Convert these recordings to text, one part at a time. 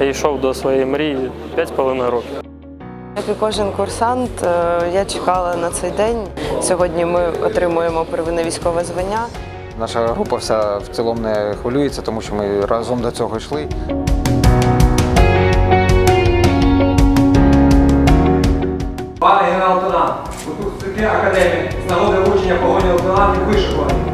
Я йшов до своєї мрії 5,5 років. Як і кожен курсант, е, я чекала на цей день. Сьогодні ми отримуємо первинне військове звання. Наша група вся в цілому не хвилюється, тому що ми разом до цього йшли. Пане генерал-лейтенант, випускники академії з нагоди вручення погоні лейтенантів вишикувані.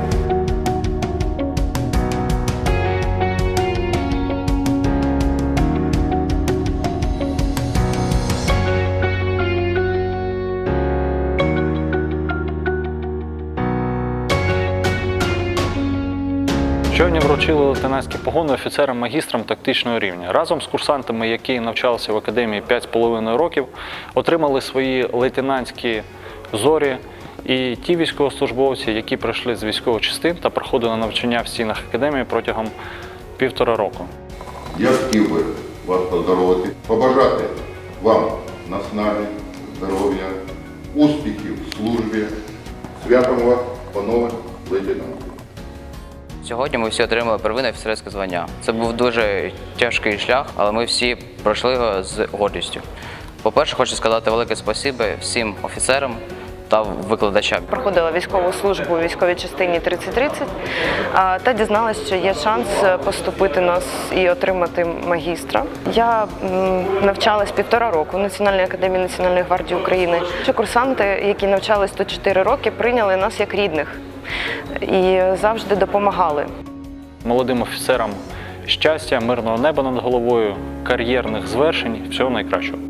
Сьогодні вручили лейтенантські погони офіцерам-магістрам тактичного рівня. Разом з курсантами, які навчалися в академії 5,5 років, отримали свої лейтенантські зорі і ті військовослужбовці, які прийшли з військових частин та проходили навчання в стінах академії протягом півтора року. Я хотів би вас поздоровити, побажати вам наснаги, здоров'я, успіхів в службі, святом вас, панове лейтенанти. Сьогодні ми всі отримали первинне офіцерське звання. Це був дуже тяжкий шлях, але ми всі пройшли його з гордістю. По-перше, хочу сказати велике спасибі всім офіцерам та викладачам. Проходила військову службу у військовій частині 3030 а, та дізналась, що є шанс поступити нас і отримати магістра. Я навчалась півтора року в Національній академії Національної гвардії України. Що курсанти, які навчались тут 4 роки, прийняли нас як рідних і завжди допомагали. Молодим офіцерам щастя, мирного неба над головою, кар'єрних звершень, всього найкращого.